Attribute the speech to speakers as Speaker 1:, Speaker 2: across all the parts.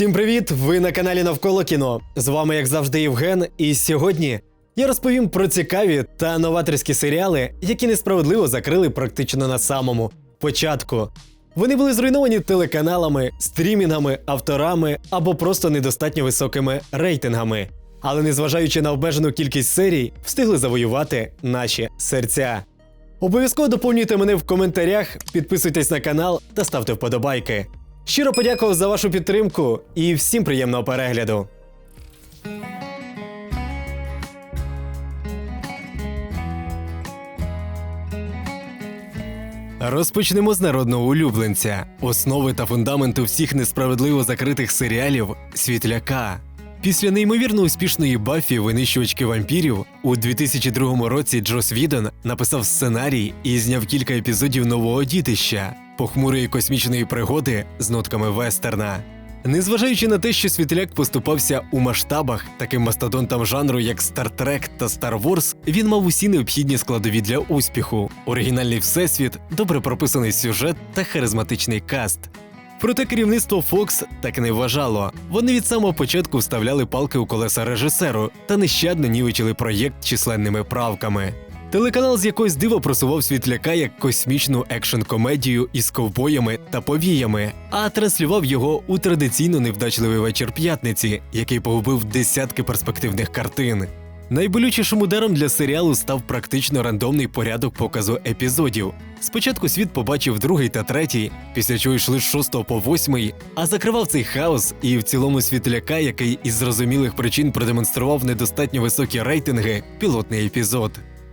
Speaker 1: Всім привіт! Ви на каналі Навколо кіно. З вами, як завжди, Євген. І сьогодні я розповім про цікаві та новаторські серіали, які несправедливо закрили практично на самому початку. Вони були зруйновані телеканалами, стрімінгами, авторами або просто недостатньо високими рейтингами. Але незважаючи на обмежену кількість серій, встигли завоювати наші серця. Обов'язково доповнюйте мене в коментарях, підписуйтесь на канал та ставте вподобайки. Щиро подякував за вашу підтримку і всім приємного перегляду. Розпочнемо з народного улюбленця, основи та фундаменту всіх несправедливо закритих серіалів Світляка. Після неймовірно успішної Баффі винищувачки вампірів у 2002 році Джос Відон написав сценарій і зняв кілька епізодів нового дітища похмурої космічної пригоди з нотками вестерна. Незважаючи на те, що світляк поступався у масштабах таким мастодонтам жанру, як Star Trek та Star Wars, він мав усі необхідні складові для успіху: оригінальний всесвіт, добре прописаний сюжет та харизматичний каст. Проте керівництво Fox так не вважало. Вони від самого початку вставляли палки у колеса режисеру та нещадно нівечили проєкт численними правками. Телеканал з якоїсь диво просував світляка як космічну екшн-комедію із ковбоями та повіями, а транслював його у традиційно невдачливий вечір п'ятниці, який погубив десятки перспективних картин. Найболючішим ударом для серіалу став практично рандомний порядок показу епізодів. Спочатку світ побачив другий та третій, після чого йшли з шостого по восьмий, а закривав цей хаос і в цілому світляка, який із зрозумілих причин продемонстрував недостатньо високі рейтинги, пілотний епізод.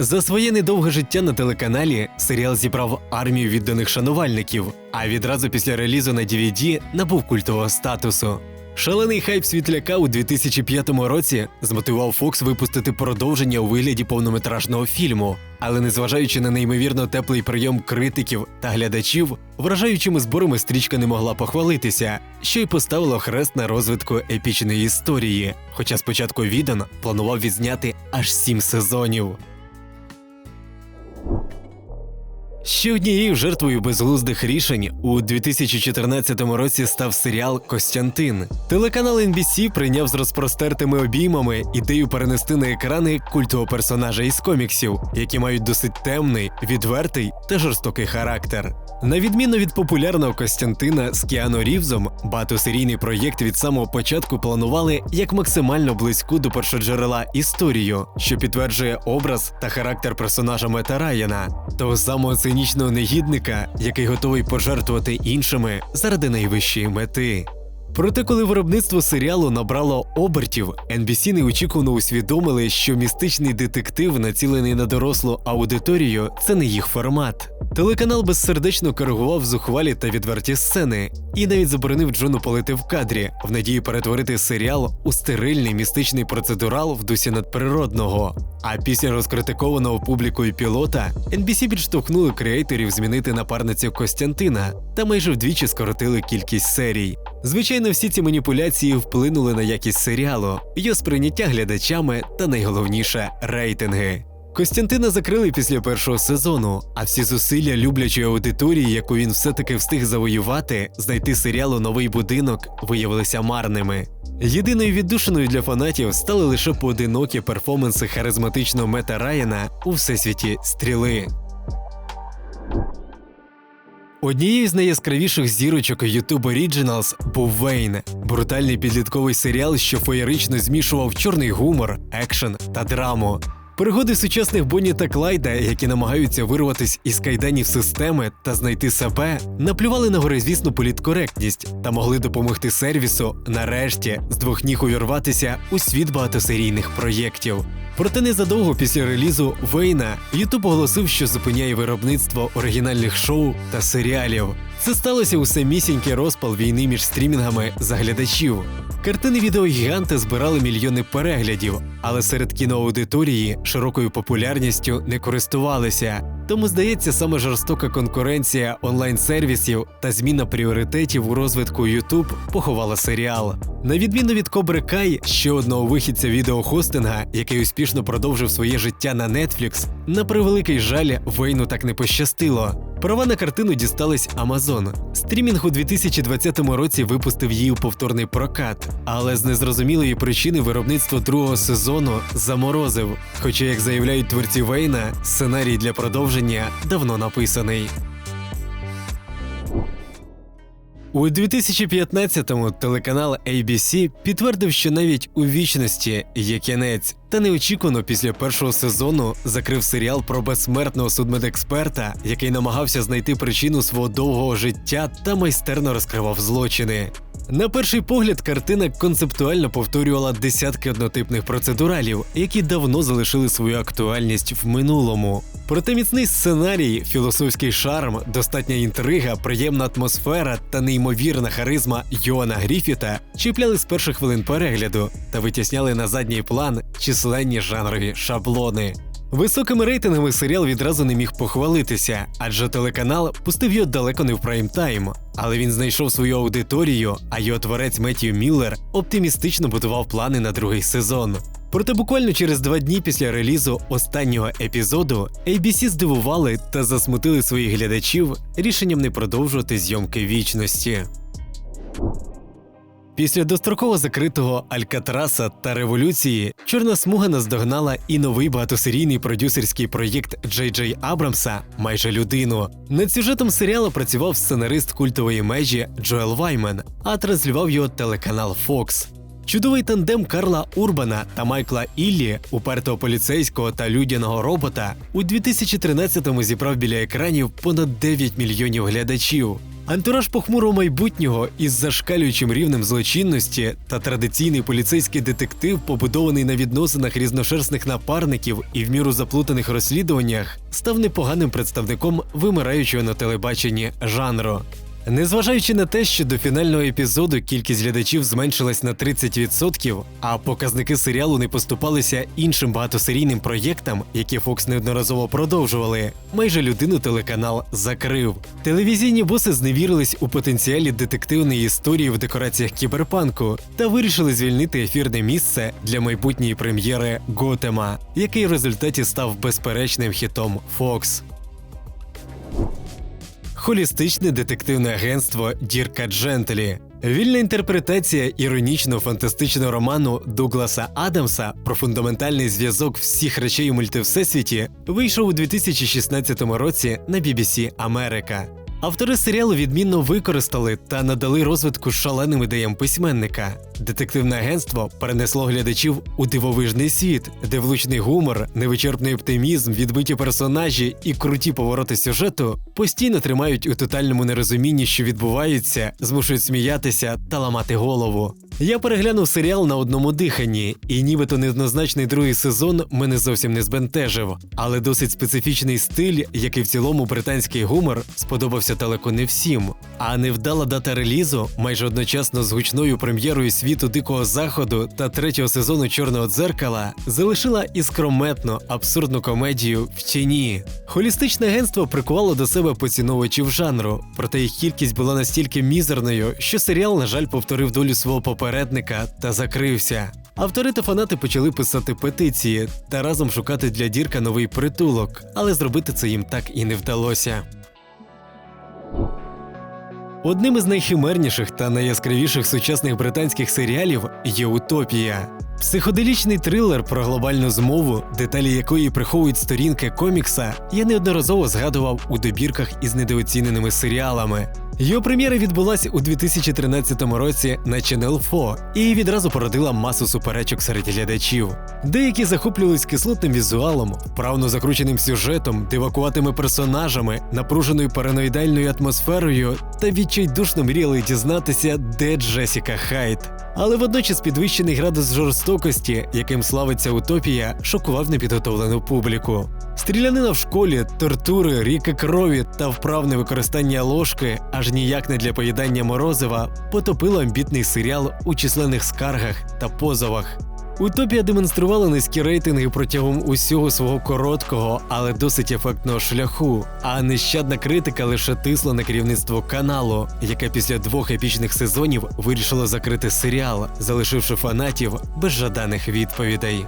Speaker 1: За своє недовге життя на телеканалі серіал зібрав армію відданих шанувальників, а відразу після релізу на DVD набув культового статусу. Шалений хайп світляка у 2005 році змотивував Фокс випустити продовження у вигляді повнометражного фільму, але незважаючи на неймовірно теплий прийом критиків та глядачів, вражаючими зборами стрічка не могла похвалитися, що й поставило хрест на розвитку епічної історії. Хоча спочатку Відон планував відзняти аж сім сезонів. Ще однією жертвою безглуздих рішень у 2014 році став серіал Костянтин. Телеканал NBC прийняв з розпростертими обіймами ідею перенести на екрани культового персонажа із коміксів, які мають досить темний, відвертий та жорстокий характер. На відміну від популярного Костянтина з Кіано Рівзом, багатосерійний проєкт від самого початку планували як максимально близьку до першоджерела історію, що підтверджує образ та характер персонажа Мета Райана, того самого цинічного негідника, який готовий пожертвувати іншими заради найвищої мети. Проте, коли виробництво серіалу набрало обертів, NBC неочікувано усвідомили, що містичний детектив, націлений на дорослу аудиторію, це не їх формат. Телеканал безсердечно коригував зухвалі та відверті сцени, і навіть заборонив Джону палити в кадрі, в надії перетворити серіал у стерильний містичний процедурал в дусі надприродного. А після розкритикованого публікою пілота NBC підштовхнули креаторів змінити напарницю Костянтина та майже вдвічі скоротили кількість серій. Звичайно, всі ці маніпуляції вплинули на якість серіалу, його сприйняття глядачами та найголовніше рейтинги. Костянтина закрили після першого сезону, а всі зусилля люблячої аудиторії, яку він все-таки встиг завоювати, знайти серіалу новий будинок, виявилися марними. Єдиною віддушиною для фанатів стали лише поодинокі перформанси харизматичного мета Райана у всесвіті стріли. Однією з найяскравіших зірочок YouTube Originals був Вейн, брутальний підлітковий серіал, що феєрично змішував чорний гумор, екшен та драму. Пригоди сучасних Бонні та Клайда, які намагаються вирватися із кайданів системи та знайти себе, наплювали на горизвісну політкоректність та могли допомогти сервісу нарешті з двох ніг увірватися у світ багатосерійних проєктів. Проте незадовго після релізу Вейна Ютуб оголосив, що зупиняє виробництво оригінальних шоу та серіалів. Це сталося у самісінький розпал війни між стрімінгами за глядачів. Картини відеогіганти збирали мільйони переглядів, але серед кіноаудиторії широкою популярністю не користувалися. Тому, здається, саме жорстока конкуренція онлайн-сервісів та зміна пріоритетів у розвитку YouTube поховала серіал. На відміну від Кобри Кай, ще одного вихідця відеохостинга, який успішно продовжив своє життя на Netflix, на превеликий жаль, Вейну так не пощастило. Права на картину дістались Amazon. Стрімінг у 2020 році випустив її у повторний прокат, але з незрозумілої причини виробництво другого сезону заморозив. Хоча, як заявляють творці Вейна, сценарій для продовження давно написаний. У 2015-му телеканал ABC підтвердив, що навіть у вічності є кінець, та неочікувано після першого сезону закрив серіал про безсмертного судмедексперта, який намагався знайти причину свого довгого життя та майстерно розкривав злочини. На перший погляд, картина концептуально повторювала десятки однотипних процедуралів, які давно залишили свою актуальність в минулому. Проте міцний сценарій, філософський шарм, достатня інтрига, приємна атмосфера та неймовірна харизма Йоана Гріфіта чіпляли з перших хвилин перегляду та витісняли на задній план численні жанрові шаблони. Високими рейтингами серіал відразу не міг похвалитися, адже телеканал пустив його далеко не в прайм-тайм. Але він знайшов свою аудиторію, а його творець Меттью Міллер оптимістично будував плани на другий сезон. Проте буквально через два дні після релізу останнього епізоду ABC здивували та засмутили своїх глядачів рішенням не продовжувати зйомки вічності. Після достроково закритого Алькатраса та революції чорна смуга наздогнала і новий багатосерійний продюсерський проєкт Джей Джей Абрамса майже людину. Над сюжетом серіалу працював сценарист культової межі Джоел Ваймен, а транслював його телеканал Fox. Чудовий тандем Карла Урбана та Майкла Іллі, упертого поліцейського та людяного робота, у 2013-му зібрав біля екранів понад 9 мільйонів глядачів. Антураж похмурого майбутнього із зашкалюючим рівнем злочинності та традиційний поліцейський детектив, побудований на відносинах різношерстних напарників і в міру заплутаних розслідуваннях, став непоганим представником вимираючого на телебаченні жанру. Незважаючи на те, що до фінального епізоду кількість глядачів зменшилась на 30%, а показники серіалу не поступалися іншим багатосерійним проєктам, які Fox неодноразово продовжували, майже людину телеканал закрив. Телевізійні боси зневірились у потенціалі детективної історії в декораціях кіберпанку та вирішили звільнити ефірне місце для майбутньої прем'єри Готема, який в результаті став безперечним хітом Fox. Холістичне детективне агентство Дірка Джентелі. Вільна інтерпретація іронічно-фантастичного роману Дугласа Адамса про фундаментальний зв'язок всіх речей у мультивсесвіті вийшов у 2016 році на BBC Америка. Автори серіалу відмінно використали та надали розвитку шаленим ідеям письменника. Детективне агентство перенесло глядачів у дивовижний світ, де влучний гумор, невичерпний оптимізм, відбиті персонажі і круті повороти сюжету постійно тримають у тотальному нерозумінні, що відбувається, змушують сміятися та ламати голову. Я переглянув серіал на одному диханні, і нібито неоднозначний другий сезон мене зовсім не збентежив, але досить специфічний стиль, який в цілому британський гумор сподобався далеко не всім. А невдала дата релізу майже одночасно з гучною прем'єрою світу Дикого Заходу та третього сезону Чорного дзеркала залишила іскрометну абсурдну комедію в тіні. Холістичне агентство прикувало до себе поціновувачів жанру, проте їх кількість була настільки мізерною, що серіал, на жаль, повторив долю свого попередника та закрився. Автори та фанати почали писати петиції та разом шукати для дірка новий притулок, але зробити це їм так і не вдалося. Одним із найхимерніших та найяскравіших сучасних британських серіалів є Утопія. Психоделічний трилер про глобальну змову, деталі якої приховують сторінки комікса, я неодноразово згадував у добірках із недооціненими серіалами. Його прем'єра відбулася у 2013 році на Channel 4 і відразу породила масу суперечок серед глядачів. Деякі захоплювались кислотним візуалом, вправно закрученим сюжетом, дивакуватими персонажами, напруженою параноїдальною атмосферою та відчайдушно мріяли дізнатися, де Джесіка Хайт. Але водночас підвищений градус жорстокості, яким славиться утопія, шокував непідготовлену публіку. Стрілянина в школі, тортури, ріки крові та вправне використання ложки аж ніяк не для поїдання морозива потопило амбітний серіал у численних скаргах та позовах. Утопія демонструвала низькі рейтинги протягом усього свого короткого, але досить ефектного шляху. А нещадна критика лише тисла на керівництво каналу, яке після двох епічних сезонів вирішило закрити серіал, залишивши фанатів без жаданих відповідей.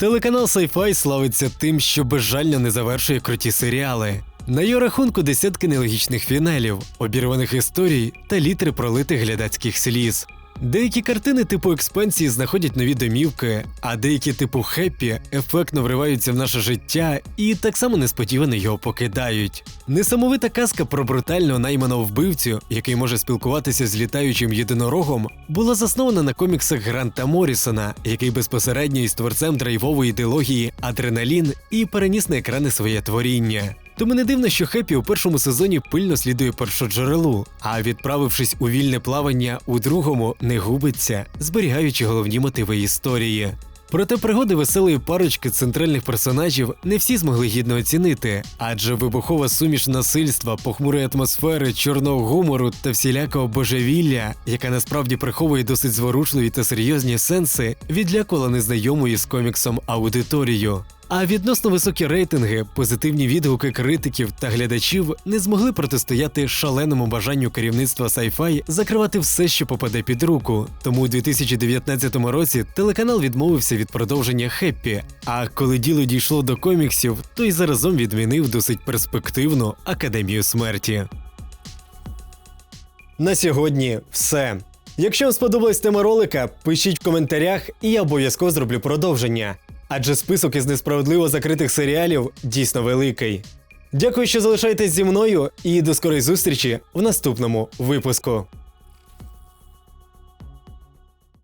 Speaker 1: Телеканал Sci-Fi славиться тим, що безжально не завершує круті серіали. На його рахунку десятки нелогічних фіналів, обірваних історій та літри пролитих глядацьких сліз. Деякі картини типу експансії знаходять нові домівки, а деякі типу хеппі ефектно вриваються в наше життя і так само несподівано його покидають. Несамовита казка про брутального найманого вбивцю, який може спілкуватися з літаючим єдинорогом, була заснована на коміксах Гранта Моррісона, який безпосередньо із творцем драйвової ідеології Адреналін і переніс на екрани своє творіння. Тому не дивно, що Хеппі у першому сезоні пильно слідує першоджерелу, а відправившись у вільне плавання у другому, не губиться, зберігаючи головні мотиви історії. Проте пригоди веселої парочки центральних персонажів не всі змогли гідно оцінити, адже вибухова суміш насильства, похмурої атмосфери, чорного гумору та всілякого божевілля, яка насправді приховує досить зворушливі та серйозні сенси, відлякувала незнайому із коміксом аудиторію. А відносно високі рейтинги, позитивні відгуки критиків та глядачів не змогли протистояти шаленому бажанню керівництва Sci-Fi закривати все, що попаде під руку. Тому у 2019 році телеканал відмовився від продовження Хеппі. А коли діло дійшло до коміксів, то й заразом відмінив досить перспективну академію смерті. На сьогодні все. Якщо вам сподобалась тема ролика, пишіть в коментарях, і я обов'язково зроблю продовження. Адже список із несправедливо закритих серіалів дійсно великий. Дякую, що залишаєтесь зі мною, і до скорої зустрічі в наступному випуску.